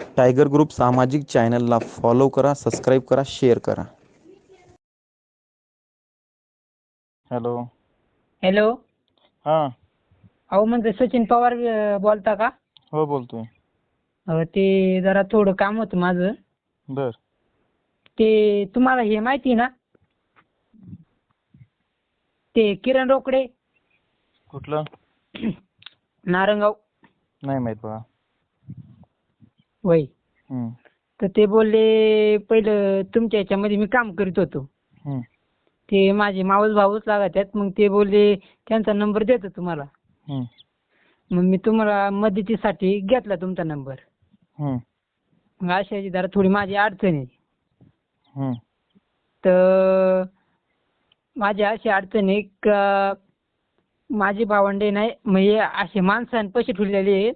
Tiger group सामाजिक चॅनलला follow करा सबस्क्राईब करा शेअर करा. हॅलो. हॅलो. हां. अहो म्हणजे सचिन पवार अं, बोलता का? हो बोलतोय. अहो, ते जरा थोडं काम होतं माझं. बर. ते तुम्हाला हे माहिती ना? ते किरण रोकडे. कुठलं? नारंगाव. नाही माहीत बघा. वय. तर ते बोलले पहिलं तुमच्या ह्याच्यामध्ये मी काम करीत होतो. ते माझे मावस भाऊच लागत आहेत मग ते बोलले त्यांचा नंबर देतो तुम्हाला. मग मी तुम्हाला मदतीसाठी घेतला तुमचा नंबर. मग अशाची जरा थोडी माझी अडचण आहे. तर माझी अशी अडचण आहे का माझी भावंडे नाही म्हणजे असे माणसाने पैसे ठेवलेले आहेत.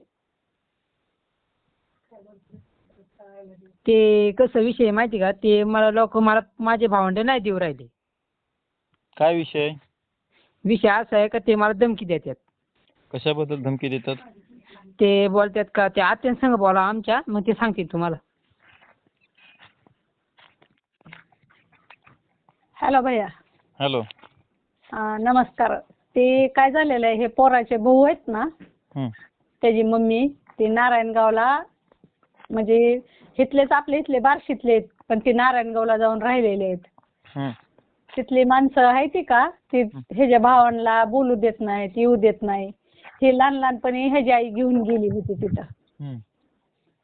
ते कसं विषय आहे माहिती का? ते मला लोक मला माझे भावंडे नाही देऊ राहिले. काय विषय? विषय असा आहे का ते मला धमकी देतात. कशाबद्दल धमकी देतात? ते बोलतात का ते आत्यान संग बोला आमच्या मग ते सांगतील तुम्हाला. हॅलो भैया. हॅलो. अं, नमस्कार. ते काय झालेलं आहे हे पोराचे भाऊ आहेत ना हं, त्याची मम्मी ते नारायणगावला म्हणजे इथलेच आपले इथले बार्शीतले आहेत पण ते नारायणगावला जाऊन राहिलेले आहेत. तिथली माणसं आहे ती का? ती ह्याच्या भावांना बोलू देत नाहीत येऊ देत नाही. ही लहान लहानपणी ह्याची आई घेऊन गेली होती तिथं.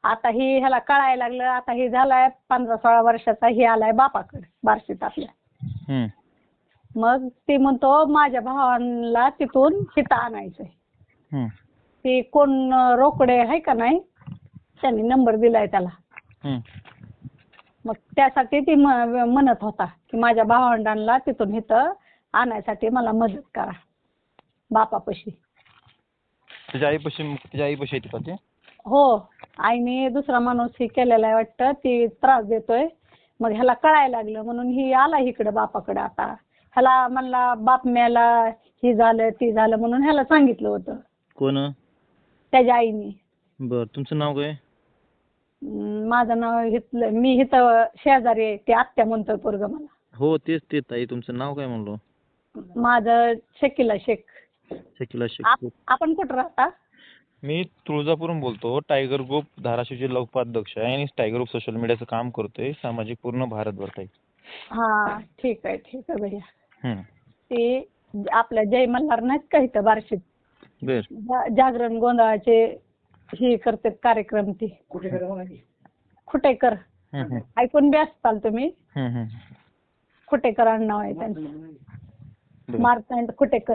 आता ही ह्याला कळायला लागलं आता ही झालाय पंधरा सोळा वर्षाचा ही आलाय बापाकडे बार्शीत आपल्या. हं, मग ते म्हणतो माझ्या भावांना तिथून हिथं आणायचंय. हं, ते कोण अं, रोकडे आहे का नाही त्यांनी नंबर दिलाय त्याला. मग त्यासाठी ती म्हणत होता की माझ्या भावंडांना तिथून इथं आणायसाठी मला मदत करा. बापापाशी. तुझ्या आईपाशी तुझ्या आईपाशी येते का ते? हो. आईने दुसरा माणूस हे केलेला आहे वाटतं ती त्रास देतोय. मग ह्याला कळायला लागलं म्हणून ही आला इकडं बापाकडे आता. ह्याला म्हणला बाप मेला ही झालं ती झालं म्हणून ह्याला सांगितलं होतं. कोण? त्याच्या आईने. बर तुमचं नाव काय? माझं नाव इथलं मी इथं शेजारी आहे ते आत्या म्हणतोय पोरग मला. हो तेच ते ताई तुमचं नाव काय म्हणलो? माझं शकीला शेख. शकिला आप- शेख आपण कुठं राहता? मी तुळजापूरहून बोलतो टायगर ग्रुप धाराशिवचे उपाध्यक्ष आहे आणि टायगर ग्रुप सोशल मीडियाचं काम करतोय सामाजिक पूर्ण भारतभर ताई. हा ठीक आहे ठीक आहे भैया हं, ते आपल्या जय मल्हार नाहीत का इथं बार्शीत? बर. जा- जागरण गोंधळाचे हे करतात कार्यक्रम ते. खुटेकर हं, हं, ऐकून बी असताल तुम्ही. हं, हं. खुटेकर आडनाव आहे त्यांचं? बर. मार्तंड खुटेकर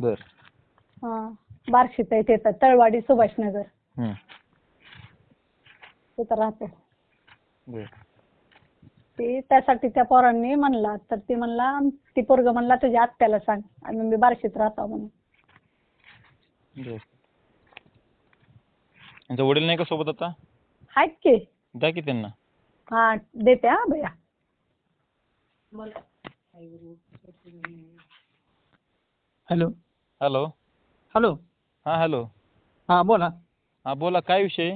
बर. हा बार्शीत आहे तिथं तळवाडी सुभाषनगर. हं, तिथं राहतो बर. ते त्यासाठी त्या पोरांनी म्हणला तर ते म्हणला ती पोरग म्हणला तुझ्या आत्याला सांग आणि मी बार्शीत राहतो म्हणून. बर. त्यांचा वडील नाही का सोबत आता? आहेत की. द्या की त्यांना. हा देते हा भैया. हॅलो. हॅलो. हॅलो. हां हॅलो. हां बोला. हां बोला काय विषय?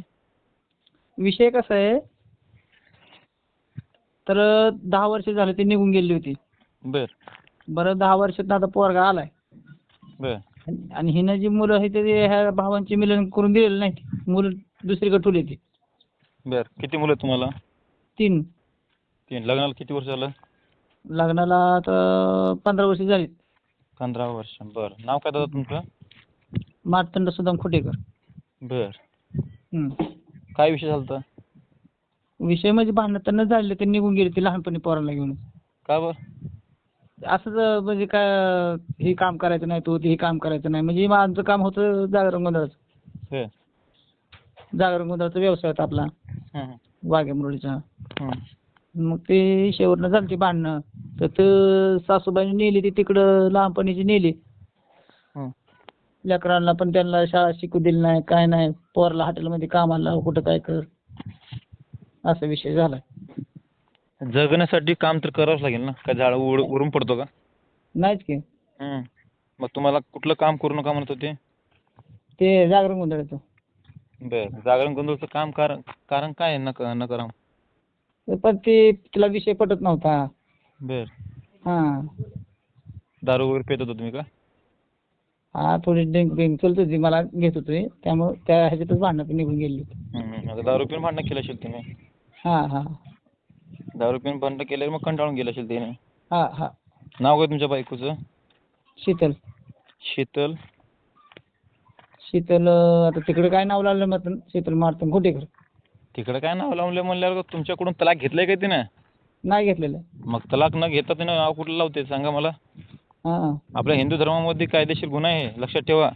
विषय कसा आहे? तर दहा वर्ष झाले ती निघून गेली होती. बर. बरं दहा वर्षात आता पोरगा आलाय. बर. आणि- हिनं जी मुलं आहेत ते ह्या भावांचे मिलन करून दिलेलं नाही मुलं दुसरीकडे ठेवली ती बर. किती मुलं आहेत तुम्हाला? तीन. तीन. लग्नाला किती वर्ष झालं? लग्नाला आता पंधरा वर्ष झाली. पंधरा वर्ष. बर. नाव काय दादा तुमचं? मार्तंड सुदाम खुटेकर. बर. हम्म. काय विषय झालता विषय म्हणजे भांडणं तर न झाले ते निघून गेली ती लहानपणी पोराला घेऊन. का बर? असंच म्हणजे काय हे काम करायचं नाही तो हे काम करायचं नाही. म्हणजे माझं काम होतं जागरण गोंधळाचं. हे जागरण गोंधळाचा व्यवसाय होता आपला. हं, वाघे मुरळीचा. मग ते शेवटनं झाली ती भांडणं. तर ते सासूबाईने नेली ती तिकडं लहानपणीची नेली. लेकरांना पण त्यांना शाळा शिकू दिली नाही काय नाही. पोरला हॉटेलमध्ये कामाला कुठं काय कर. असा विषय झालाय जगण्यासाठी काम तर करावंच लागेल ना. काय झाड उड उरून पडतो का? नाहीच की. मग तुम्हाला कुठलं काम करू नका म्हणत होते? ते जागरण गोंधळाचं बर. जागरण गोंधळचं काम कारण कारण काय आहे न क- न करा पण ते तिला विषय पटत नव्हता. बर. हा. दारू वगैरे पेत होता तुम्ही का? हा थोडी ड्रिंक ड्रिंक चलत होती मला घेत होते. त्यामुळे त्या ह्याच्यातच भांडणं निघून गेली. हम्म, हम्म. आता दारू पिऊन भांडणं केलं असेल तुम्ही हा हा. दारू पिऊन भांडणं केल्यावर मग कंटाळून गेलं असेल त्याने हा हा. नाव काय तुमच्या बायकोचं? शीतल. शीतल. शीतल आता तिकडे काय नाव लागलं मग शीतल मारतन. घोटेकर तिकडे काय नाव लावलं म्हणल्यावर तुमच्याकडून तलाक घेतलंय का तिनं? नाही घेतलेलं. मग तलाक न घेता तिनं नाव कुठलं लावते सांगा मला. हा. आपल्या हिंदू धर्मामध्ये कायदेशीर गुन्हा आहे लक्षात ठेवा.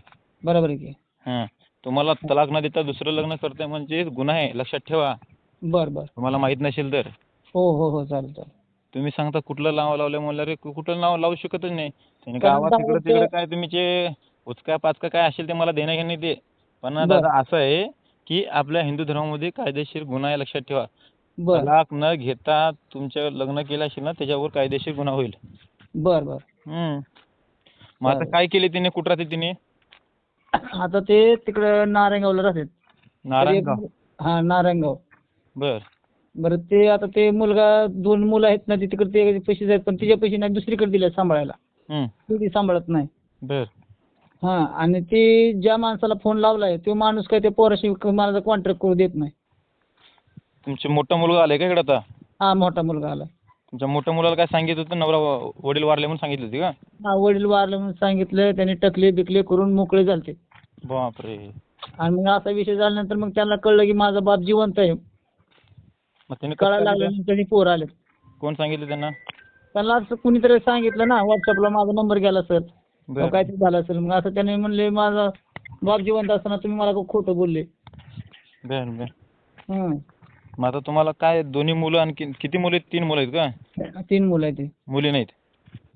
बरोबर आहे की. हां. तुम्हाला तलाक न देता दुसरं लग्न करते म्हणजे गुन्हा आहे लक्षात ठेवा. बर बर. तुम्हाला माहीत नसेल तर. हो हो हो चालेल चालेल. तुम्ही सांगता कुठलं नाव लावलं म्हणल्यावर कु- कुठलं नाव लावू शकतच नाही. त्याने गावात तिकडं काय तुम्ही जे उचका पाचका काय असेल ते मला देणं घेणं नाही ते. पण. दादा असं आहे की आपल्या हिंदू धर्मामध्ये कायदेशीर गुन्हा आहे लक्षात ठेवा. तलाक न घेता तुमचं लग्न केलं असेल ना त्याच्यावर कायदेशीर गुन्हा होईल. बर बर. हम्म. मग आता. काय केले तिने? कुठं राहते तिने? आता ते तिकडं नारायणगावला राहतात. नारायणगाव. हा नारायणगाव. बर. बरं ते आता ते मुलगा दोन मुलं आहेत ना ते तिकडे ते पैसे पण तिच्या पैसे नाही दुसरीकडे दिले सांभाळायला. ती सांभाळत नाही. बर. हा आणि ते ज्या माणसाला फोन लावलाय तो माणूस काय त्या पोराशी मला कॉन्ट्रॅक्ट करू देत नाही. तुमचे मोठा मुलगा आलाय का इकडे आता? हा मोठा मुलगा आला तुमच्या मोठ्या मुलाला काय सांगितलं होतं? नवरा व- वडील वारले म्हणून सांगितलं होती का? हा वडील वारले म्हणून सांगितलं त्याने टकले बिकले करून मोकळे झालते. बापरे. आणि मग असा विषय झाल्यानंतर मग त्यांना कळलं की माझा बाप जिवंत आहे. मग त्याने कसं कळायला काय लागलं दिलं? त्यांनी पोर आले कोण सांगितलं त्यांना? त्यांना असं कुणीतरी सांगितलं ना व्हॉट्सअपला माझा नंबर गेला सर बर. काहीतरी झालं असेल. मग असं त्याने म्हणले माझा बाप जिवंत असताना तुम्ही मला खोटं बोलले. बर बर. हं. मग आता तुम्हाला काय दोन्ही मुलं आणखी किती मुलं आहेत? तीन मुलं आहेत का? तीन मुलं आहेत ते. मुली नाहीत?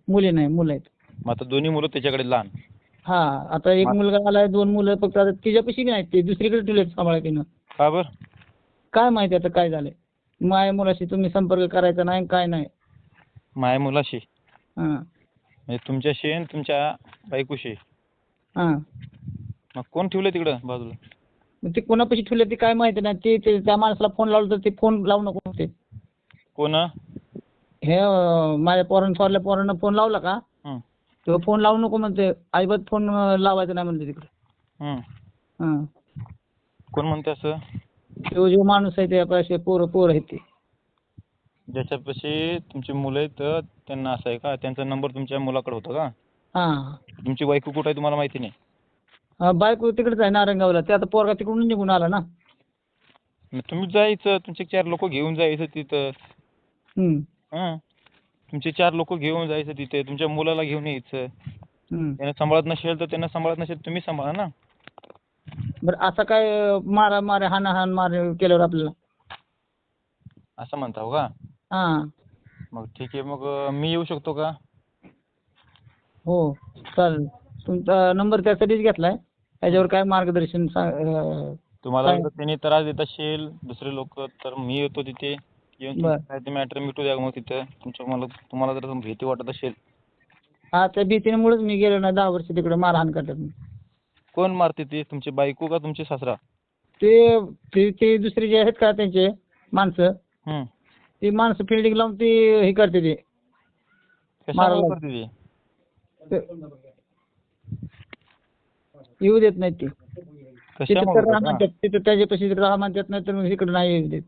मुली नाही मुलं आहेत. मग आता दोन्ही मुलं त्याच्याकडे लहान. हा आता एक मुलगा आलाय दोन मुलं फक्त आता तिच्यापाशी बी नाहीत ते दुसरीकडे ठेवले सांभाळा तिनं का बर? काय माहिती आता काय झालंय? माया मुलाशी तुम्ही संपर्क करायचा नाही काय नाही. माया मुलाशी? हा. म्हणजे तुमच्याशी आणि तुमच्या बायकोशी. हा. मग कोण ठेवलं तिकडं बाजूला? मग ते कोणापाशी ठेवले ते काय माहिती नाही. ते ते त्या माणसाला फोन लावला तर ते फोन लावू नको म्हणते कोण? हे अं, माझ्या पोरानं थोरल्या पोरानं फोन लावला का? हं, तेव्हा फोन लावू नको म्हणते अजिबात फोन लावायचा नाही म्हणते तिकडे. हं. हा. कोण म्हणते असं? तो जो माणूस आहे ते पोरं पोरं आहेत ते. ज्याच्यापाशी तुमची मुलं आहेत त्यांना असं आहे का? त्यांचा नंबर तुमच्या मुलाकडे होता का? हा. तुमची बायको कुठं आहे तुम्हाला माहिती नाही? हा, बायको तिकडेच आहे नारायणगावला ते आता पोरगा तिकडून निघून आला ना. मग तुम्ही जायचं तुमचे चार लोक घेऊन जायचं तिथं. हम्म. हं. तुमचे चार लोक घेऊन जायचं तिथे. तुमच्या मुलाला घेऊन यायचं. हम्म. त्यांना सांभाळत नसेल तर त्यांना सांभाळत नसेल तुम्ही सांभाळा ना. बरं असं काय मारा मारे हाना हान मार केल्यावर आपल्याला? असं म्हणता हो का? हा. मग ठीक आहे मग अं, मी येऊ शकतो का? हो चालेल. तुमचा नंबर त्यासाठीच घेतलाय? त्याच्यावर काय मार्गदर्शन सा- अं, तुम्हाला? जर त्यांनी त्रास देत असेल दुसरे लोक तर मी येतो तिथे. येऊन बरं. तुमचं मॅटर मिटू द्या मग तिथं. तुमच्या मला तुम्हाला जर भीती वाटत असेल. हा त्या भीतीमुळेच मी गेलो नाही दहा वर्ष तिकडे मारहाण करतात मी. कोण मारते ते? तुमची बायको का तुमचे सासरा? ते ते ते दुसरे जे आहेत का त्यांचे माणसं. ती माणसं फिल्डिंग लावून ते हे करते ते. कशामुळे. करते ते? ते- येऊ देत नाहीत ते. तिथे कशामुळे तर राहा करतात? म्हणतात तिथे त्याच्यापाशी राहा म्हणतात नाही तर इकडे नाही येऊ देत.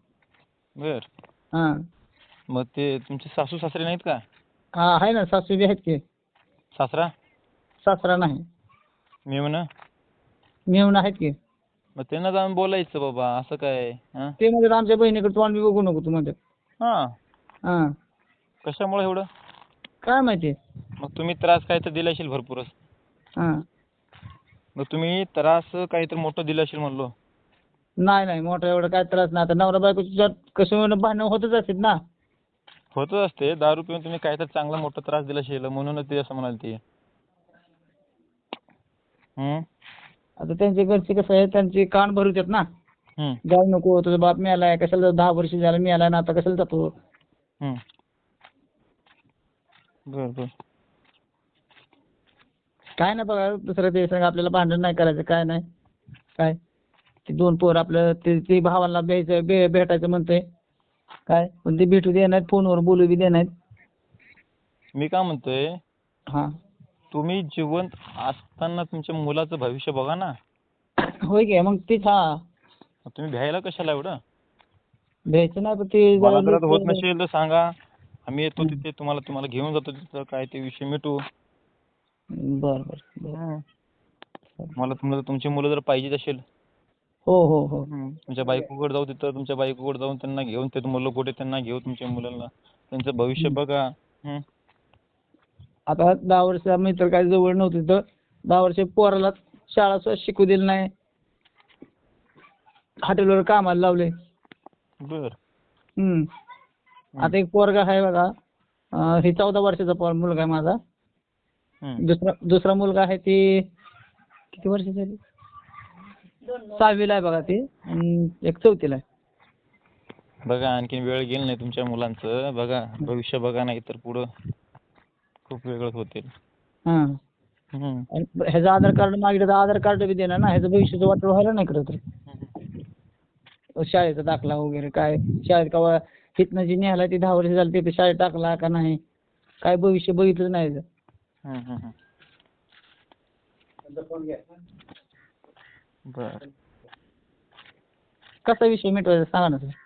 बर. हा. मग ते तुमचे सासू सासरे नाहीत का? हा आहे ना सासू बी आहेत की. सासरा? सासरा नाही. मी म्हणा मेहून आहेत की. मग त्यांना जाऊन बोलायचं बाबा असं काय हा? ते म्हणतात आमच्या बहिणीकडे तोंड बी बघू नको तू म्हणतात. हा. हा. कशामुळे एवढं? काय माहिती? मग तुम्ही त्रास काय तर दिला असेल भरपूरच. हा. मग तुम्ही त्रास काहीतरी मोठं दिलं असेल म्हणलो. नाही नाही मोठा एवढा काय त्रास नाही. आता नवरा बायकोच्या कसं भांडणं होतच असतात ना. होतच असते. दारू पिऊन तुम्ही काहीतरी चांगला मोठा त्रास दिला असेल म्हणूनच ते असं म्हणाल ते हम्म? आता त्यांचे घरचे कसं आहे त्यांचे कान भरवतात ना. हम्म जाऊ नको तुझा बाप मिळालाय कशाला दहा वर्ष झालं मिळालाय ना आता कशाला जातो? हम्म. बर बर. काय नाही बघा दुसरं ते सांग आपल्याला भांडण नाही करायचं काय नाही. काय? ते दोन पोर आपलं ते ते भावाला भेटायचं भे भेटायचं म्हणतंय. काय? पण ते भेटू दे नाहीत फोनवर बोलू बी दे नाहीत. मी काय म्हणतोय हां. तुम्ही जिवंत असताना तुमच्या मुलाचं भविष्य बघा ना. होय की मग तेच हा. तुम्ही भ्यायला कशाला एवढं? भ्यायचं नाही पण ते मला जरा जर होत नसेल तर सांगा. आम्ही येतो तिथे तुम्हाला तुम्हाला घेऊन जातो तिथं काय ते विषय मिटू. बरं बरं मला तुम्हाला तुमची मुलं जर पाहिजे असेल. हो हो हो. तुमच्या बायकोकडे जाऊ तिथं तुमच्या बायकोकडे जाऊन त्यांना घेऊन ते मुलं कुठे त्यांना घेऊ तुमच्या मुलांना त्यांचं भविष्य बघा. हं. आता दहा वर्ष आम्ही तर काय जवळ नव्हती तर दहा वर्ष पोराला शाळा सुद्धा शिकू दिली नाही. हॉटेलवर कामाला लावले. बर. हम्म. आता एक पोरगा आहे बघा. अं, हे चौदा वर्षाचा पोर मुलगा आहे माझा. दुसरा दुसरा मुलगा आहे ते किती वर्षाचा आहे ते? सहावीला आहे बघा ते आणि एक चौथीला आहे. बघा आणखीन वेळ गेली नाही तुमच्या मुलांचं. बघा भविष्य बघा नाही तर पुढं खूप वेगळंच होतील. हां. आणि ह्याचं आधार कार्ड मागितलं तर आधार कार्ड बी देणार ना. ह्याचं भविष्याचं वाटलं व्हायला नाही खरं तर शाळेचा दाखला वगैरे काय? शाळेत का हितनं जी न्यायला ते दहा वर्ष झाली तिथे शाळेत टाकला का नाही? काय भविष्य बघितलंच नाही. बर. कसा विषय मिटवायचा सांगा ना सर.